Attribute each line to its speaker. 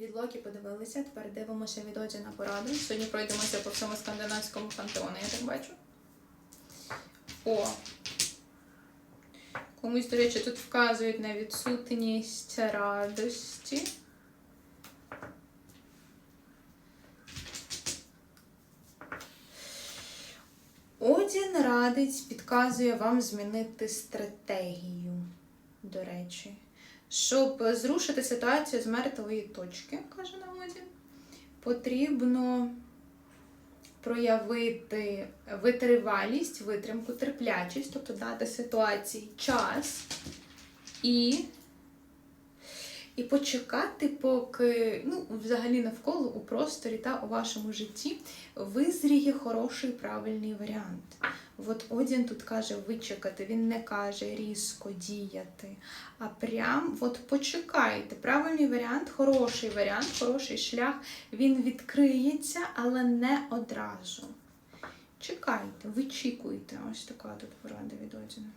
Speaker 1: Відлоки подивилися, тепер дивимося від Одіна поради. Сьогодні пройдемося по всьому скандинавському пантеону, я так бачу. О! Комусь, до речі, тут вказують на відсутність радості. Одін радить, підказує вам змінити стратегію, до речі, щоб зрушити ситуацію з мертвої точки, каже на воді, потрібно проявити витривалість, витримку, терплячість, тобто дати ситуації час і, і почекати, поки ну, взагалі навколо у просторі та у вашому житті визріє хороший правильний варіант. От Одін тут каже вичекати, він не каже різко діяти, а прям от почекайте. Правильний варіант, хороший варіант, хороший шлях, він відкриється, але не одразу. Чекайте, вичікуйте. Ось така тут порада від Одіна.